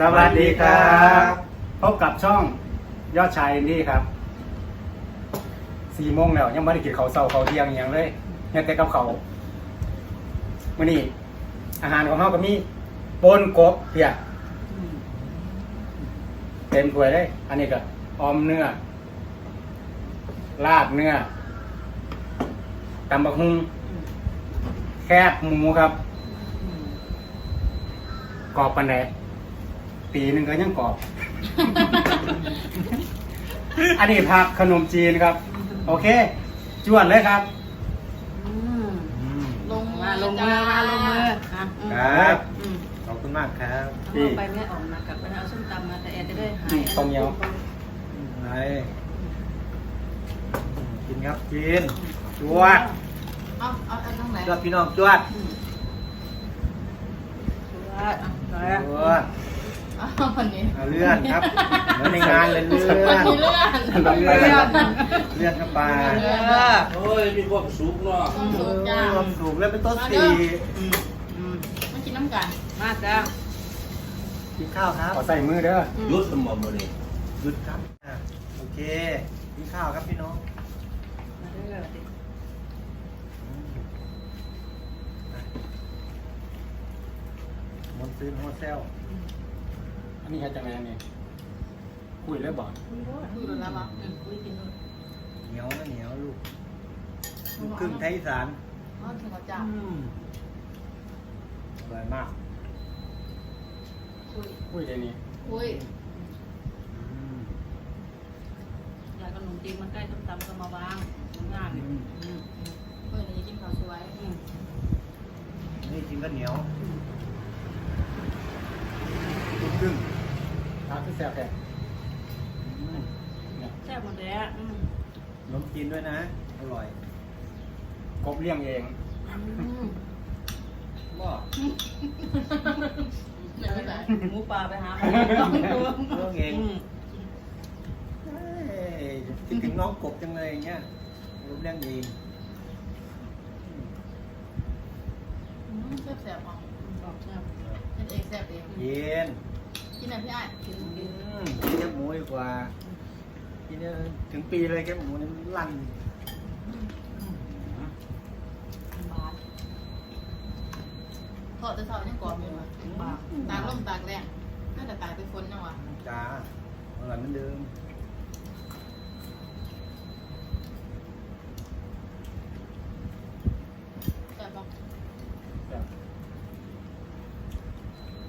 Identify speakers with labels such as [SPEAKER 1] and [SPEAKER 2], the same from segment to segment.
[SPEAKER 1] สวัสดีครับ พบกับช่องยอดชายอินดี้ครับสี่โมงแล้วยังไม่ได้กินข้าวเช้าข้าวเที่ยงอหย่างเลยยังแต่กับเขาวมื่อนี้อาหารของเขาก็มีปนกบเพียเต็มถ้วยเลย อันนี้ก็ออมเนื้อ ลาบเนื้อตำบักหุ่งแคบหมูครับกรอบปันไหน ปีหนึ่งก็ยังกรอบ อันนี้ผักขนมจีนครับ โอเค จวนเลยครับ
[SPEAKER 2] ลง
[SPEAKER 3] มาลงมือมาลงมืออะ
[SPEAKER 1] ครับ
[SPEAKER 3] อืม
[SPEAKER 1] ขอบคุณมากครับ
[SPEAKER 3] เอาไปไม่ออกนะกลับไปเอาส้มตำมาแต่แอร์จะได้หาย
[SPEAKER 1] ตรงเดียว
[SPEAKER 4] ไหนกินครับกินจวด
[SPEAKER 2] เอาเอาเอาทางไหน
[SPEAKER 4] จวดพี่น้องจวด
[SPEAKER 3] อืมเอาละเอา
[SPEAKER 4] จ
[SPEAKER 3] ละ
[SPEAKER 4] วด
[SPEAKER 2] เอา วันนี้
[SPEAKER 4] เอาเลื่อนครับเหมือนในงานเลยเลื่อน
[SPEAKER 2] วันนี้เลื่อน
[SPEAKER 4] เลื่อน เลื่อนเข้าไป
[SPEAKER 3] เออ
[SPEAKER 5] โอ้ยมีความสุขเนาะ
[SPEAKER 2] ต้องสูงจ้าร
[SPEAKER 4] วมถูกแล้วเป็นโต๊ะสี่
[SPEAKER 3] อืมอืม
[SPEAKER 2] มากินน้ำกัน
[SPEAKER 3] มาจ้า
[SPEAKER 4] กินข้าวครับ
[SPEAKER 1] ขอใส่มือเด้อ
[SPEAKER 3] อืม
[SPEAKER 5] หยุดสมองบ่นี่
[SPEAKER 4] หยุดครับอะโอเคกินข้าวครับพี่น้อง
[SPEAKER 3] มาเด้อสิ
[SPEAKER 4] อืมอะมนซื้อโฮเซล
[SPEAKER 1] อันนี้ใครจะไงอันนี้คุยเลยบอก
[SPEAKER 2] คุยกันแล้วมั้ง
[SPEAKER 3] อืมคุยกินด้วย
[SPEAKER 4] เหนียวนะเหนียวลูกลูกครึ่งไทยอีสาน
[SPEAKER 2] อ๋อถึงกับจ้า
[SPEAKER 4] อืมอร่อยมาก
[SPEAKER 2] คุย
[SPEAKER 1] คุยเลยนี่
[SPEAKER 2] คุย
[SPEAKER 4] อืม
[SPEAKER 3] ยายขนมจีนมันใกล้ส้มตำก็มาวางงานอืมอืม
[SPEAKER 2] เพื่อนนี้กินข้าวสวย
[SPEAKER 3] อืม
[SPEAKER 4] นี่กินก็เหนียว
[SPEAKER 3] อืม
[SPEAKER 4] ลูกครึ่ง
[SPEAKER 1] ทานที่แซ่บแท้
[SPEAKER 4] อืม
[SPEAKER 1] เนี่ย
[SPEAKER 3] แซ่บหมดแล้วอืม
[SPEAKER 4] ขนมจีนด้วยนะ อร่อย
[SPEAKER 1] กบเลี้ยงเอง
[SPEAKER 3] อืม
[SPEAKER 4] บ่
[SPEAKER 2] เดี๋ยวไม่ไหน
[SPEAKER 3] หมูปลาไปหาหมอต้องตัว
[SPEAKER 4] เรื่องเอง
[SPEAKER 3] อืม
[SPEAKER 4] เอ้ยคิดถึงน้องกบจังเลยอย่างเงี้ยรูปเรื่องดี
[SPEAKER 2] แซ่บแซ่บอะ
[SPEAKER 3] บอกแซ่บ
[SPEAKER 2] เป็นเองแซ่บเอง
[SPEAKER 4] เย็น
[SPEAKER 2] กินไหนพี่ไอ้กิน
[SPEAKER 4] อืมกินแคบหมูดีกว่ากินเนี่ยถึงปีเลยแคบหมูนี่ลั่น
[SPEAKER 3] บาท
[SPEAKER 2] ทอดจะเท่ายังกรอบอยู่อะตากลมตากแรงน่าจะตากเป็นคนยังวะ
[SPEAKER 4] จ้าอร่อยเหมือนเดิม
[SPEAKER 2] แซ่บปะ
[SPEAKER 1] แซ่บ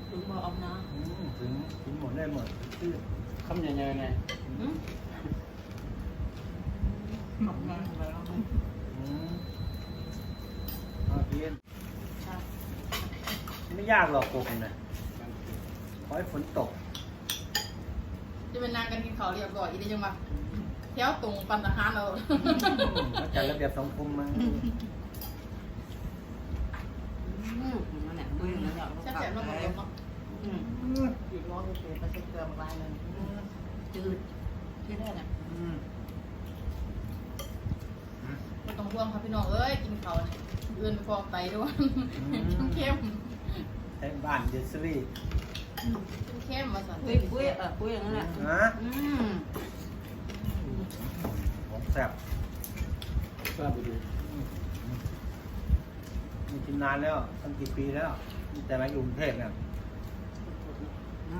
[SPEAKER 3] ถึงบอกเอานะ
[SPEAKER 4] อืมถึงกินหมดได้หมดชื่อ
[SPEAKER 1] คำใหญ่ๆไง
[SPEAKER 3] อืมเอานะเอาแล้ว
[SPEAKER 4] อืมเอากิน
[SPEAKER 3] ใช่
[SPEAKER 4] ไม่ยากหรอกกบนะขอให้ฝนตก
[SPEAKER 2] จะเป็นนางกันกินข้าวเรียบร้อยอีได้ยังวะแถวตรงปันตะฮานเรา
[SPEAKER 4] มาจัดระเบียบสังคมมา
[SPEAKER 3] อืมมันเนี่ยคุยอย่างนั้นเหรอ
[SPEAKER 2] แซ่บแซ่บแล้วหมดเลยเนาะ
[SPEAKER 3] อืม
[SPEAKER 2] อีกร้อยเปอร์เซ็นต์ปรเซ็นเกลือมาลายเลย
[SPEAKER 3] จืดที่ได้น่ะ
[SPEAKER 4] อืม
[SPEAKER 2] ไม่ต้องร่วมครับพี่น้องเอ้ยกินเขาเนี่เอื่นฟองไตด้วยเข้ม
[SPEAKER 4] ใช้บ้านเดซรี่
[SPEAKER 2] เข้มมาสั่น
[SPEAKER 3] คุยคุยเออคุยอย่างนั้นแหละ
[SPEAKER 4] นะ
[SPEAKER 3] อืม
[SPEAKER 4] ของแซ่บ
[SPEAKER 1] แซ่บดี
[SPEAKER 4] มีกินนานแล้วตั้งกี่ปีแล้ว แต่มาอยู่กรุงเทพเนี่ย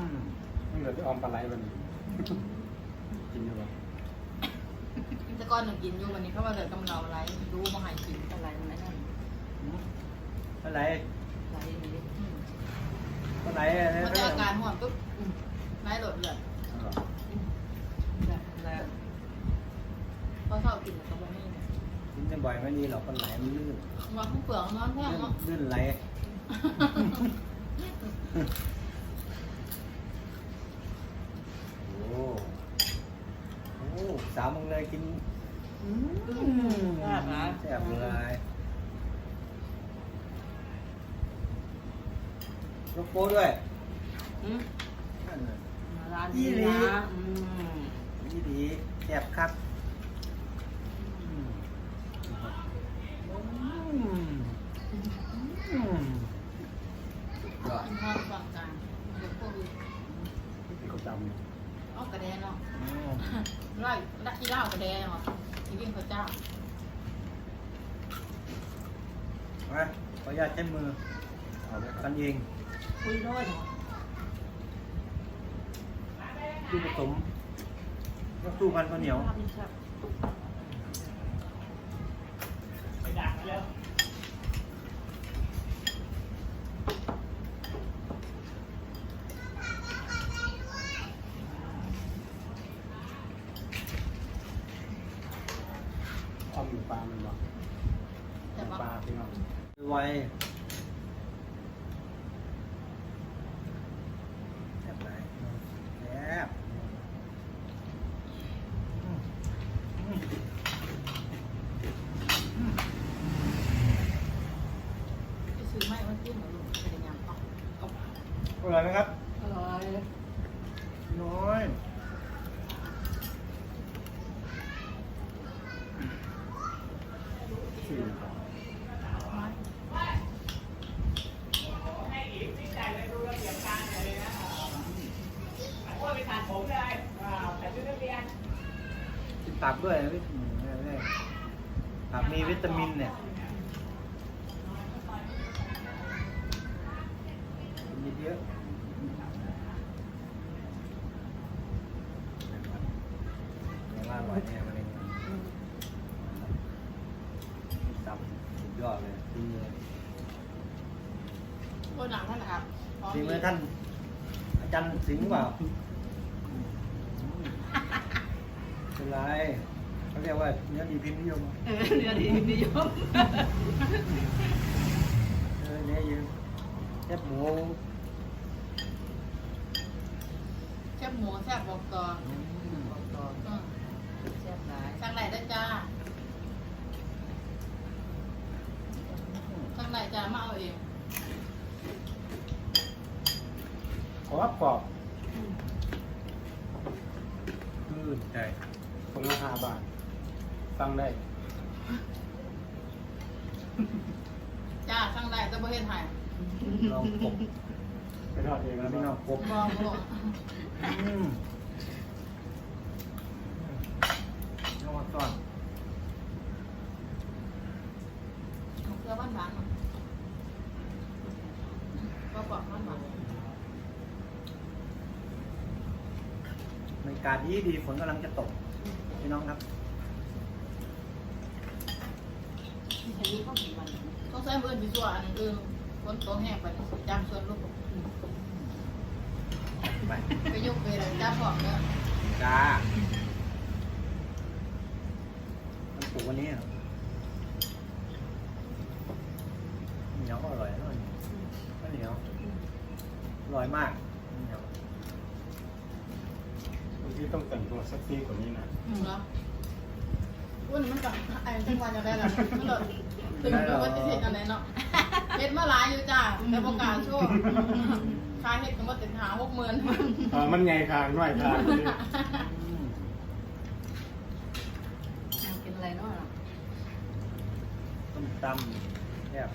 [SPEAKER 4] ม
[SPEAKER 1] ไม่เหลือที่ออมปลาไหลวันนี้กินอยู่บ่
[SPEAKER 2] แต่ก่อนหนึ่งกินอยู่วันนี้เขามาเดินกำเนาอะไรรู้มาหายกิน
[SPEAKER 3] อะไรมันนั่น
[SPEAKER 4] เท่าไหร่
[SPEAKER 3] อะไรอย่างนี้
[SPEAKER 2] อืม
[SPEAKER 4] เท่าไหร่
[SPEAKER 2] พอเจออาการห่วงปุ๊บไล่หลดเลย
[SPEAKER 3] แบบแล้ว
[SPEAKER 2] พอเศร้ากินก็บ่มี
[SPEAKER 4] กินได้บ่อยไม่ดีหรอกมันไหลมันลื่น
[SPEAKER 2] ว่าผู้เปลือกนอนแท้งเนาะ
[SPEAKER 4] ลื่นไหลโอ้โอ้สาว มึงเลยกิน
[SPEAKER 3] อืมแซ่บนะ
[SPEAKER 4] แซ่บเลยยกโป้ด้วย
[SPEAKER 3] อืม
[SPEAKER 4] นั่นน่ะ
[SPEAKER 3] ร้านนี้นะอืม
[SPEAKER 4] นี่ดีแซ่บครับอืมอืมอืม
[SPEAKER 2] กินข้าวฝั่งกลางเดี๋ยวพวกอื่น
[SPEAKER 1] ด
[SPEAKER 2] เอากระแดนเนาะ
[SPEAKER 4] อืม
[SPEAKER 2] ไล่ลักที่เล่ากระแดนเนาะที่วิ่งพระเจ้า
[SPEAKER 4] ไปขออนุญาตใช้มือ
[SPEAKER 1] เอาไปกั
[SPEAKER 4] นเอง
[SPEAKER 3] คุยด้วยเนาะ
[SPEAKER 4] ลูผสมก็สู้พันข้าวเหนียว
[SPEAKER 3] ภาพมันชัด
[SPEAKER 1] อ้อมอยู่ปลามันบอก
[SPEAKER 2] แต่ว่า
[SPEAKER 1] ปลาพี่น้อง
[SPEAKER 4] ไวแซ่บไหนแซ่บอืมอืม
[SPEAKER 2] จะซื้อไม่ว่าจิ้มเหรอลูกเป็นยังไงเอาเอา
[SPEAKER 4] อ ร่อยไหมครับ
[SPEAKER 3] อร่อย
[SPEAKER 4] น้อย
[SPEAKER 1] สี่ครับ
[SPEAKER 4] กินตับด้วยนะพี่อืมแน่ๆตับมีวิตามินเนี่ยกินเยอะๆยังว่าอร่อยแน่มาเลยตับสุดยอดเลยดีเลย
[SPEAKER 2] ตัวหนังนั่นแหละครับพร้อม
[SPEAKER 4] จริงไหม
[SPEAKER 2] ดี
[SPEAKER 4] ท่านอาจารย์สิงห์เปล่าเป็นไรเขาเรียกว่าเนื้อดีพิมพ์นิยม
[SPEAKER 3] เออเนื้อดีนิยม
[SPEAKER 4] เออเนื้อยืนแคบหมู
[SPEAKER 2] แซ่บหมูแซ่บบอกต่อ
[SPEAKER 4] อืม
[SPEAKER 3] บอกต่อ
[SPEAKER 2] อืม
[SPEAKER 3] แซ่บหลาย
[SPEAKER 2] สั่งไหนได้จ้าสั่งไหนจ้ามาเอาเอง
[SPEAKER 1] กรอบกรอบ
[SPEAKER 4] ชื่นใจ
[SPEAKER 1] คนละห้าบาทสั่งได้
[SPEAKER 2] จ้าสั่งได้ก็ประเทศไทย
[SPEAKER 4] ลองกบ
[SPEAKER 1] ไปทอดเอง
[SPEAKER 4] แล้
[SPEAKER 1] แล้วว
[SPEAKER 4] พี่
[SPEAKER 1] พี่
[SPEAKER 4] น้
[SPEAKER 1] น้
[SPEAKER 4] อ
[SPEAKER 1] องง
[SPEAKER 4] กบ
[SPEAKER 2] มองมอง
[SPEAKER 4] อืมน้องมาก่อน
[SPEAKER 2] เกลือบ้านบางก็บอกบ้านบาง
[SPEAKER 4] บรรยากาศดีดีฝนกำลังจะตกพี่น้องครับ
[SPEAKER 3] อันนี้ก็กี่วัน
[SPEAKER 2] ต้องใช้มือพิส่วนอันนึงคือคนโตแห้งไปจำส่วนลูก
[SPEAKER 4] ไป
[SPEAKER 2] ไปยกไปเลยจ้าบอกเนาะ
[SPEAKER 4] จ้ามันปลูกวันนี้เหรอเหนียวก็อร่อยอร่อยข้าวเหนียวอร่อยมากเหนียว
[SPEAKER 1] บางที ต้องแต่งตัวเซ็กซี่กว่านี้นะ
[SPEAKER 2] อืมเหรอวันนี้มันกับไอ้จังหวัดจะได้ละมันเลยถึงเป็นวันที่เห็ดอะไรเนาะเห็ดมาหลายอยู่จ้าแต่ประกาศโชว์ขายเห็ดกันมาติดหาหกหมื่น
[SPEAKER 1] เออมันใหญ่ทางน้อยทาง
[SPEAKER 4] อืม
[SPEAKER 3] อยากกินอะไรเนาะ
[SPEAKER 4] ต้มตำแซ่บ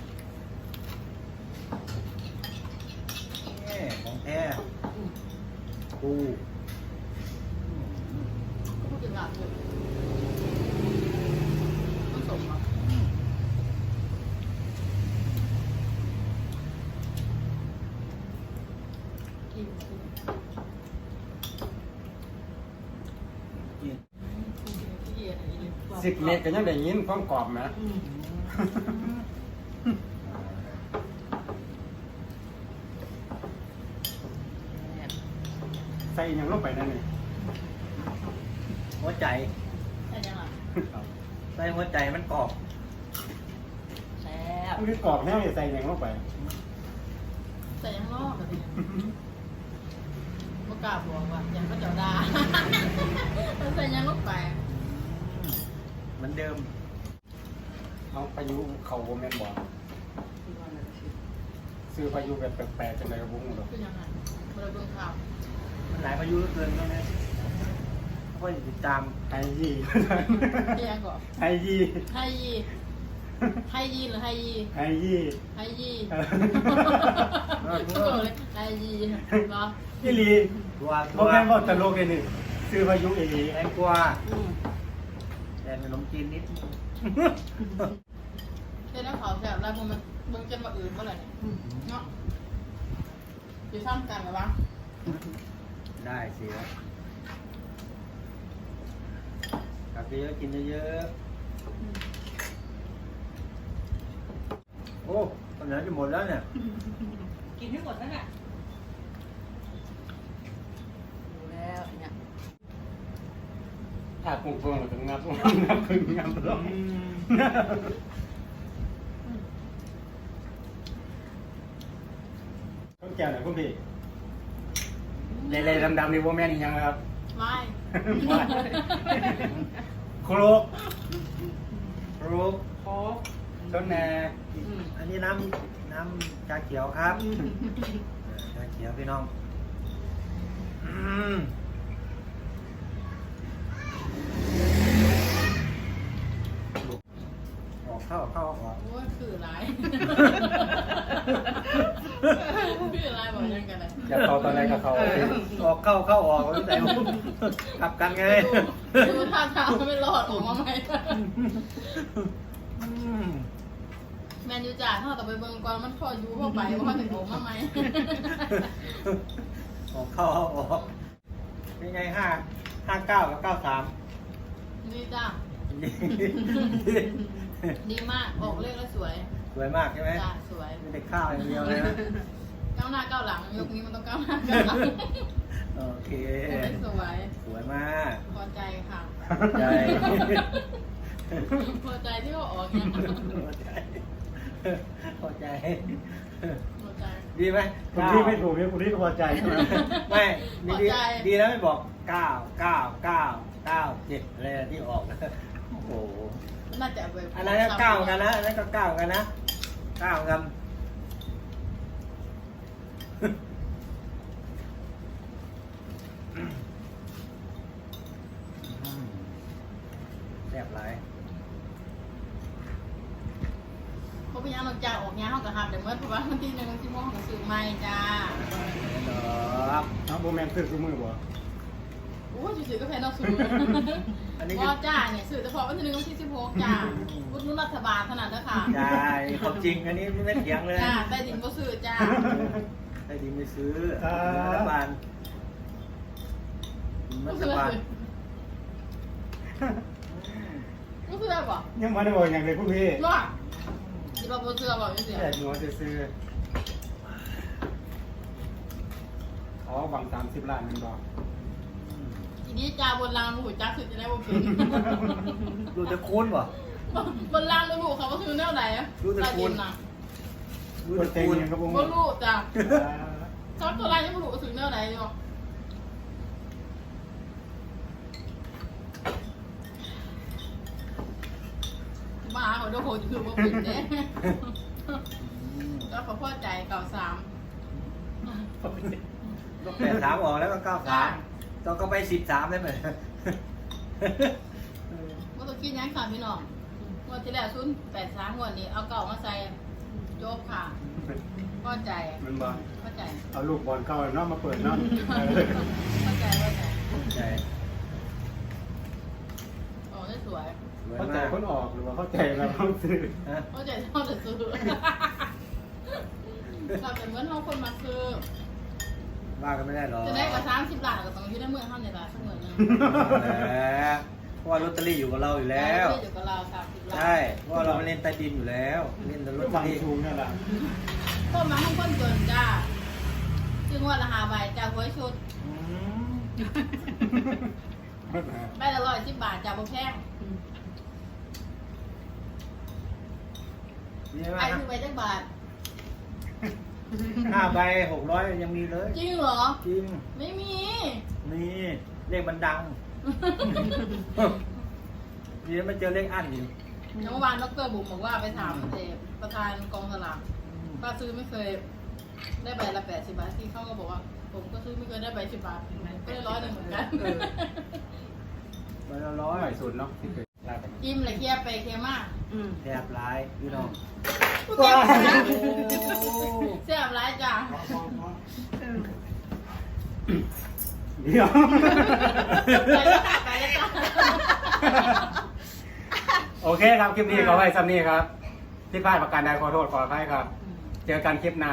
[SPEAKER 4] แน่ของแท้
[SPEAKER 3] อืม
[SPEAKER 4] ปู
[SPEAKER 2] พูดถึงหลักเลยต้องสมอะกินกิน
[SPEAKER 4] กิน
[SPEAKER 2] ที่เย็นอะไรอย่างเงี้ย
[SPEAKER 1] สิบเมตรก็ยังได้ยินความกรอบนะ
[SPEAKER 3] อืมแซ่บ
[SPEAKER 1] ใส่อหยังลงไปนั่นนี่
[SPEAKER 4] หัวใจ
[SPEAKER 2] ใช่ยังอะ
[SPEAKER 4] ใส่หัวใจมันกรอบ
[SPEAKER 3] แซ่บ
[SPEAKER 1] มันคือกรอบแน่ใส่อหยังลงไป
[SPEAKER 2] ใส่ยังนอกแบบนี้ประกล้าศบอกว่ายังก็เจ้าดาใส่ยังลงไป
[SPEAKER 4] เหมือนเดิม
[SPEAKER 1] เอาพายุเขาโมเมนบอก
[SPEAKER 3] ที่ว่าอะไรสิ
[SPEAKER 1] ซื้อพายุแบบแปลกๆจังเลยบุ้งหรอก
[SPEAKER 2] คือยังไงเวลาเบิ่งข่าว
[SPEAKER 4] มันหลายพายุเหลือเกินก็เนี่ย ก็อย่าติดตาม
[SPEAKER 1] ไฮยี่
[SPEAKER 2] เรียกก่อน
[SPEAKER 1] ไฮยี่
[SPEAKER 2] ไฮยีไฮยีหรือไฮยี
[SPEAKER 1] ไฮยี่
[SPEAKER 2] ไฮยี
[SPEAKER 1] เออ
[SPEAKER 2] ก็บอกเลยไฮยีเนาะ
[SPEAKER 1] ยี่ลี
[SPEAKER 4] ตัว
[SPEAKER 1] โม
[SPEAKER 4] ตัว
[SPEAKER 1] แม่นบอกตลกเลยนี่ซื้อพายุเอ
[SPEAKER 4] แพงกว่า
[SPEAKER 3] อืม
[SPEAKER 4] แต่ขนมจีนนิด
[SPEAKER 2] เฮ็ดให้เขาแซ่บแล้วมันมึงจะมาอื่นเมื่อไหร่เนี่ย
[SPEAKER 3] อืม
[SPEAKER 2] เนาะอยู่ซ้ำกันเหรอวะ
[SPEAKER 4] ได้สิครับ กาแฟเยอะกินเยอะๆโอ้ตอนนี้จะหมดแล้วเนี่ย
[SPEAKER 3] กินให้หมดนั่นแหละดูแล้วเนี่ย
[SPEAKER 1] ถ้ากุ้งเฟืองเราจะงับงับพึ่งงับลงต้นแก้วไหนคุณพี่เล่ๆดำๆนี่โมแม่นอีหยังครับ
[SPEAKER 2] ไม่
[SPEAKER 1] โครก
[SPEAKER 4] รูป
[SPEAKER 3] โค้ก
[SPEAKER 1] ต้นแหน
[SPEAKER 3] อืม
[SPEAKER 4] อันนี้น้ำน้ำชาเขียวครับเออชาเขียวพี่น้องอืมออกเข้าเข้าออก
[SPEAKER 2] โอ้ยคือ ร้ายคือร้ายบอก ยังกันเลย
[SPEAKER 1] อยากเข้าตอนแรกก็เข้า
[SPEAKER 4] ออกเข้าเข้าออกไม่แต่กลับกันไง
[SPEAKER 2] ดูท่าทางไม่รอดออกมาไหม
[SPEAKER 4] อืม
[SPEAKER 2] แมนยูจ่าถ้าต่อไปเบิ่งก่อนมันพออยู่พอไปว่าถึงออกมาไหม
[SPEAKER 4] ออกเข้าออกเป็นไงห้าห้าเก้ากับเก้าสาม
[SPEAKER 2] นี่จ้าดีมาก ออกเลขแล้วสวย
[SPEAKER 4] สวยมากใช่ไหม
[SPEAKER 2] จ้าสวย
[SPEAKER 4] ไม่ได้ข้าวอย่างเดียวเลยนะ
[SPEAKER 2] ก้าวหน้าก้าวหลังยกนี้มันต้องก้าวหน้าก้าวหลัง
[SPEAKER 4] โอเค
[SPEAKER 2] สวยสวย
[SPEAKER 4] สวยมาก
[SPEAKER 2] พอใจค่ะ
[SPEAKER 4] ใจ
[SPEAKER 2] พอใจที่ว่าออกเนี่ย
[SPEAKER 4] พอใจพอใจ
[SPEAKER 2] พอใจ
[SPEAKER 4] ดีไหม
[SPEAKER 1] คุณพี่ไม่ถูกเนี่ยคุณพี่ก็พอใจใช่ไหม
[SPEAKER 4] ไม่ดี
[SPEAKER 2] พอ
[SPEAKER 4] ดี
[SPEAKER 2] ใจ
[SPEAKER 4] ดีแล้วไม่บอกเก้าเก้าเก้าเก้าเจ็ดอะไรที่ออกนะโอ้โห
[SPEAKER 2] น่าจะไป
[SPEAKER 4] อันนั้นก็เก้ากันนะอันนั้นก็เก้ากันนะเก้ากัน แซ่บหลาย
[SPEAKER 2] เขาพยายามเราจะออกงานเขากับหับเดี๋ยวเมื่อเพราะว่าวันที่หนึ่งที่โมงของสื่อไม่จ้า
[SPEAKER 4] ครับ
[SPEAKER 1] น้องโมแมนซื้อซื้อมือบ่
[SPEAKER 2] โอ้ยสื่อก็แพ้นอกสื่อ
[SPEAKER 4] อันนี้
[SPEAKER 2] ก็จ้าเนี่ยสื่อเฉพาะวันที่หนึ่งวันที่สิบหกจ้าพุทธนุรัฐบาลขนาดนั้นค่ะ
[SPEAKER 4] ใช่ความจริงอันนี้ไม่เถียงเลย
[SPEAKER 2] จ้าใต้ดินก็สื่อจ้า
[SPEAKER 4] ใต้ดินไม่ซื้อรัฐบาลรัฐบาล
[SPEAKER 2] ก็สื่อป่ะ
[SPEAKER 1] ยังไม่ได้บอกอย่างเลยคุณพี่
[SPEAKER 2] ว่าที่เราเสื่อบอกยังเสีย
[SPEAKER 1] แค่หนูซื้ออ๋อหวังสามสิบล้านมันบอก
[SPEAKER 2] ทีนี้จ้าบนรางหูจ้าคือจะได้บ่เป็น
[SPEAKER 4] ดูจะคุ้นป่ะ
[SPEAKER 2] บนรางหูเขาก็คือแนวไหน
[SPEAKER 4] รู้แต่คุณ
[SPEAKER 2] นะ
[SPEAKER 4] ดู
[SPEAKER 1] ค
[SPEAKER 4] จะ
[SPEAKER 1] นเต็ง
[SPEAKER 4] คุ้น
[SPEAKER 1] ยังกระปุก
[SPEAKER 2] บ่รู้จ้าเขาตัวไรยังบ่รู้ถึงแนวไหนอยู่มาเขาโดนโหดคือบ่เป็นเด้แล้วเขาพอใจเก่าสาม
[SPEAKER 4] ก็แปดสามออกแล้วก็เก้าสามต้องก็ไปสิบสามได้ไหม
[SPEAKER 2] ว่าตัวคิดยังค่ะพี่น้องงวดที่แล้วศูนย์แปดสามงวดนี้เอาเก่ามาใส่โจ๊กค่ะพอใจ
[SPEAKER 1] มันบอก
[SPEAKER 2] เข้าใจ
[SPEAKER 1] เอาลูกบอลเข้าเนาะมาเปิดเนาะ
[SPEAKER 2] เข้าใจเข้าใจ
[SPEAKER 4] ใช่
[SPEAKER 2] โอ้ได้สวย
[SPEAKER 4] สวย
[SPEAKER 1] เข้าใจ
[SPEAKER 4] มาก
[SPEAKER 1] คนออกหรือว่าเข้าใจเราต้องซื้อ
[SPEAKER 4] ฮะ
[SPEAKER 2] เข้าใจเท่าแต่ซื้อเราเป็นเหมือนเราคนมาซื้อ
[SPEAKER 4] ว่ากันไม่ได้หรอก
[SPEAKER 2] จะได้กว่าสามสิบบาทก็ต้องอยู่ในเมืองเท่านี้ละทั้งหมดนึง
[SPEAKER 4] แล้วเพ ราะว่าลอตเตอรี่อยู่กับเราอยู่แล้ว
[SPEAKER 2] อยู่กับเราสามสิบล้าน
[SPEAKER 4] ใช่เพราะว่าเราไม่เล่นใต้ดินอยู่แล้วเล่นแต่ลอตเต
[SPEAKER 1] หวั
[SPEAKER 4] องรี่
[SPEAKER 1] สูงนั่นแหละ
[SPEAKER 2] ต้มมาห้องคนเกินจ้าซึ่งว่าราคาใบจ้าหวยชุด
[SPEAKER 4] อืม
[SPEAKER 2] ใบละร้อยสิบบาทจ้าบ่แพง
[SPEAKER 4] นี่ไหม
[SPEAKER 2] ไอ้คือใบจักบาท
[SPEAKER 4] ห้าใบหกร้อยยังมีเลย
[SPEAKER 2] จริงเหรอ
[SPEAKER 4] จริง
[SPEAKER 2] ไม่มี
[SPEAKER 4] นี่เลขมันดัง นี่ไม่เจอเลขอันอยู่
[SPEAKER 2] เมื่อวานดรบุ๋มบอกว่าไปถามเอประธานกองสลากป้าซื้อไม่เคย ได้ใบละแปดสิบบาทที่เขาก็บอกว่า ผมก็ซื้อไม่เคยได้ใบสิบบาทก็ได้ร้อยหนึ่งเหมือนกัน
[SPEAKER 4] ใบละร้
[SPEAKER 1] ร้
[SPEAKER 4] อ
[SPEAKER 1] อยยสุดเนาะที่เคยลากัน
[SPEAKER 2] จิ้มเลยเคลียร์ไปเคลียร์มาก
[SPEAKER 3] อืม
[SPEAKER 4] แทบร้ายพี่น้อง
[SPEAKER 2] เสียบร้าย
[SPEAKER 4] โอ้
[SPEAKER 2] เสียบร้ายจ้ะ
[SPEAKER 1] เดี๋ย ว
[SPEAKER 2] ไปแล้วค่ะไปแล้วจ้า
[SPEAKER 1] โอเคครับคลิปนี้ก็ไว้ซ้ำนี้ครับ ที่พลาดประการใดขอโทษขออภัยครับ เจอกันคลิปหน้า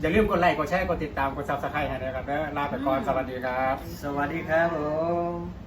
[SPEAKER 1] อย่าลืมกดไลค์กดแชร์กดติดตามกดซับสไครต์ให้ด้วยครับเด้อลาไปก่อนสวัสดีครับ
[SPEAKER 4] สวัสดีครับผม